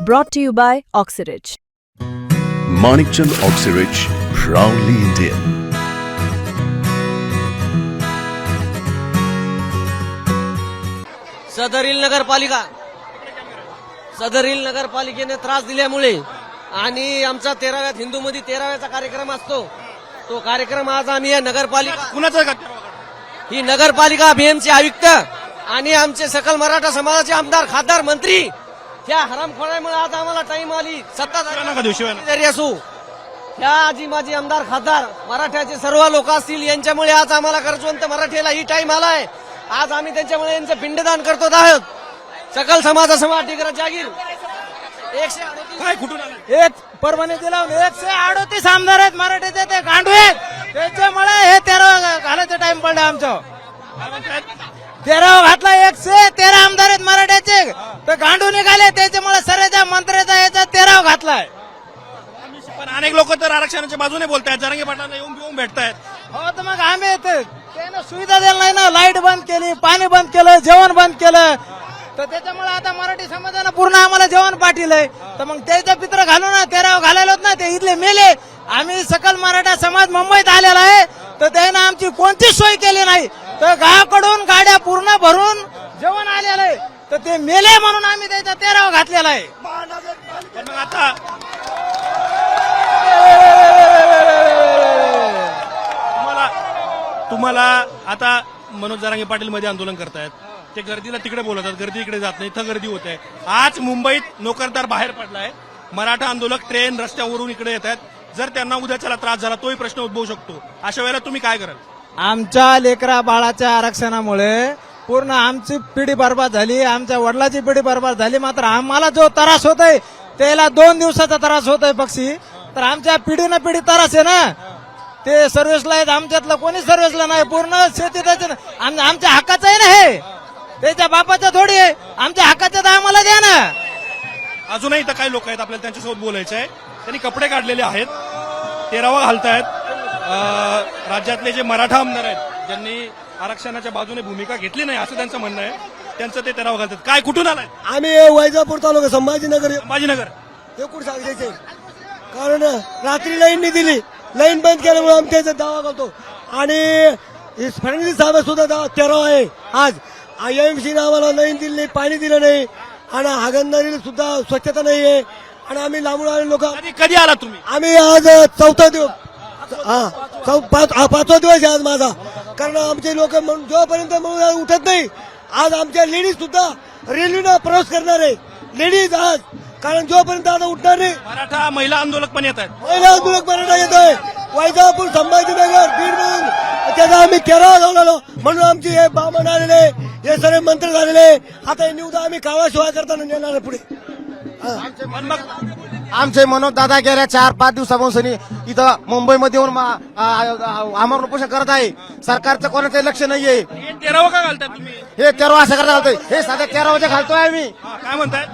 Brought to you by Oxyridge. Manikchand Oxyrich, proudly Indian. सदरील नगरपालिका सदरील नगरपालिकेने त्रास दिल्यामुळे आणि आमचा तेराव्यात हिंदूमध्ये तेराव्याचा कार्यक्रम असतो तो कार्यक्रम आज आम्ही या नगरपालिका कुणाचा ही नगरपालिका बीएमचे आयुक्त आणि आमचे सकल मराठा समाजाचे आमदार खासदार मंत्री ह्या हरामखोरामुळे आज आम्हाला टाइम आली. सत्ता नका देऊ, शिवाय नका. जरी असू ह्या आजी माजी आमदार खासदार मराठ्याचे सर्व लोक असतील यांच्यामुळे आज आम्हाला कर्जवंत मराठीला ही टाइम आलाय. आज आम्ही त्यांच्यामुळे यांचं पिंडदान करतो आहोत सकल समाजा समाज डिग्रज जागीर एकशे अडतीस काय कुठून आलं? एक परभणी जिल्हा एकशे अडोतीस आमदार आहेत मराठीचे ते गांडू आहेत. त्याच्यामुळे हे तेरा घालायचं टाइम पडलं आमचं. तेरा घातला एकशे तेरा आमदार आहेत मराठ्याचे. तर गांडू निघाले त्याच्यामुळे सरेच्या मंत्र्याचा याचा तेराव घातलाय. पण अनेक लोक तर आरक्षणाच्या बाजूने बोलतायत. जरांगे पाटलांना येऊन येऊन भेटतायत. हो तर मग आम्ही ते- त्यानं सुविधा दिल्या नाही ना. लाइट बंद केली पाणी बंद केलं जेवण बंद केलं. तर त्याच्यामुळे आता मराठी समाजानं पूर्ण आम्हाला जेवण पाठीलंय. तर मग त्याचं पित्र घालू ना तेराव घालायला होत ना ते इथले मेले. आम्ही सकल मराठा समाज मुंबईत आलेला आहे. तर त्यानं आमची कोणतीच सोय केली नाही? तर गावाकडून गाड्या पूर्ण भरून जेवण आलेलं आहे. तर ते मेले म्हणून आम्ही त्याचा तेराव घातलेला आहे. पण मग आता तुम्हाला तुम्हाला आता मनोज जरांगे पाटील मध्ये आंदोलन करतायत. ते गर्दीला तिकडे बोलवतात गर्दी इकडे जात नाही इथं गर्दी होत. आहे आज मुंबईत नोकरदार बाहेर पडलाय. मराठा आंदोलक ट्रेन रस्त्यावरून इकडे येत आहेत जर त्यांना उद्याच्याला त्रास झाला तोही प्रश्न उद्भवू शकतो. अशा वेळेला तुम्ही काय कराल? आमच्या लेकरा बाळाच्या आरक्षणामुळे पूर्ण आमची पिढी बर्बाद झाली आमच्या वडिलाची पिढी बर्बाद झाली मात्र आम्हाला जो त्रास होत आहे त्याला दोन दिवसाचा त्रास होत आहे पक्षी तर आमच्या पिढीनं पिढी त्रास आहे ना? ते सर्व्हिसला आहेत आमच्यातलं कोणी सर्व्हिसला नाही पूर्ण शेती त्याच्या आम- आमच्या हक्काचं आहे ना हे? त्याच्या बापाच्या थोडी आहे आमच्या हक्काचं तर आम्हाला द्या ना. अजूनही इथं काही लोक आहेत आपल्याला त्यांच्यासोबत बोलायचं आहे त्यांनी कपडे काढलेले आहेत तेरावा घालतायत. राज्यातले जे मराठा आमदार आहेत ज्यांनी आरक्षणाच्या बाजूने भूमिका घेतली नाही असं त्यांचं म्हणणं आहे. त्यांचं ते तेरावा घालतात. काय कुठून आलाय? आम्ही वैजापूर तालुका संभाजीनगर. संभाजीनगर. एकूण सांगायचे कारण रात्री लाईन नाही दिली. लाईन बंद केल्यामुळे आम्ही त्याचा दावा करतो. आणि हे फडणवीस साहेब सुद्धा दावा तेरावा आहे. आज आयएमसीने आम्हाला लाईन दिली नाही पाणी दिलं नाही. आणि हागणदारीला सुद्धा स्वच्छता नाही आहे आणि आम्ही लांबून आले लोक कधी कधी आला तुम्ही? आम्ही आज चौथा दिवस हा. पाच हा पाचवा दिवस आहे आज माझा. कारण आमचे लोक म्हणून जोपर्यंत म्हणून उठत नाही आज आमच्या लेडीज सुद्धा रेल्वेनं प्रवास करणार आहे. लेडीज आज. कारण जोपर्यंत आता उठणार नाही मराठा महिला आंदोलक पण येत आहेत. महिला आंदोलक मराठा येतोय वैजापूर संभाजीनगर बीड म्हणून त्याचा आम्ही केरळ जाऊन आलो म्हणून आमची हे बामण आलेले हे सर्व मंत्र झालेले आता हे निवडा आम्ही काळाशिवाय करताना नेणार आहे पुढे. आमचे मनोज दादा गेल्या चार पाच दिवसापासून इथं मुंबईमध्ये येऊन आमरण उपोषण करत आहे. सरकारचं कोणाचं लक्ष नाहीये. हे तेरावं का घालताय तुम्ही? हे तेरवा असं करत घालतोय. हे साध्या तेरावाचे घालतोय आम्ही. हा, काय म्हणताय?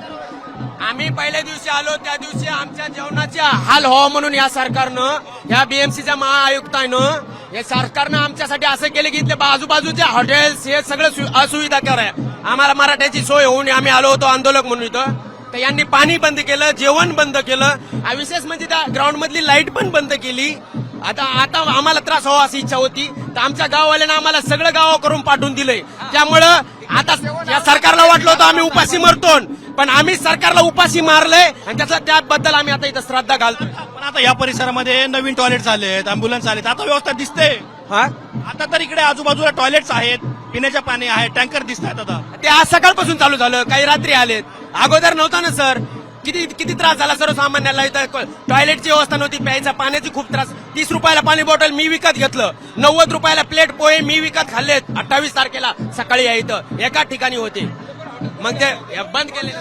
आम्ही पहिल्या दिवशी आलो त्या दिवशी आमच्या जेवणाचे हाल व्हावं म्हणून या सरकारनं या बीएमसीच्या महाआयुक्तानं या सरकारनं आमच्यासाठी असं केलं की इथले आजूबाजूचे हॉटेल्स हे सगळं सु- असुविधा कराय आम्हाला मराठ्याची सोय होऊन आम्ही आलो होतो आंदोलक म्हणून इथं. तर यांनी पाणी बंद केलं जेवण बंद केलं. आणि विशेष म्हणजे त्या ग्राउंड मधली लाइट पण बंद केली. आता आता आम्हाला त्रास व्हावा अशी इच्छा होती. तर आमच्या गाववाल्यानं आम्हाला सगळं गाव करून पाठवून दिलंय. त्यामुळं आता या सरकारला वाटलं होतं आम्ही उपाशी मरतो. पण आम्ही सरकारला उपाशी मारलंय आणि त्याचा त्याबद्दल आम्ही आता इथं श्रद्धा घालतो पण आता या परिसरामध्ये नवीन टॉयलेट झालेत अँब्युलन्स आलेत. आता व्यवस्था दिसते. हा? आता तर इकडे आजूबाजूला टॉयलेट्स आहेत. पिण्याच्या पाणी आहे टँकर दिसतात आता. ते आज सकाळपासून चालू झालं काही रात्री आलेत. अगोदर नव्हता ना सर. किती किती त्रास झाला सर्वसामान्याला इथं टॉयलेटची व्यवस्था नव्हती प्यायचा पाण्याची खूप त्रास. तीस रुपयाला पाणी बॉटल मी विकत घेतलं. नव्वद रुपयाला प्लेट पोहे मी विकत खाल्लेत. अठ्ठावीस तारखेला सकाळी या इथं. एका ठिकाणी होते. मग ते बंद केले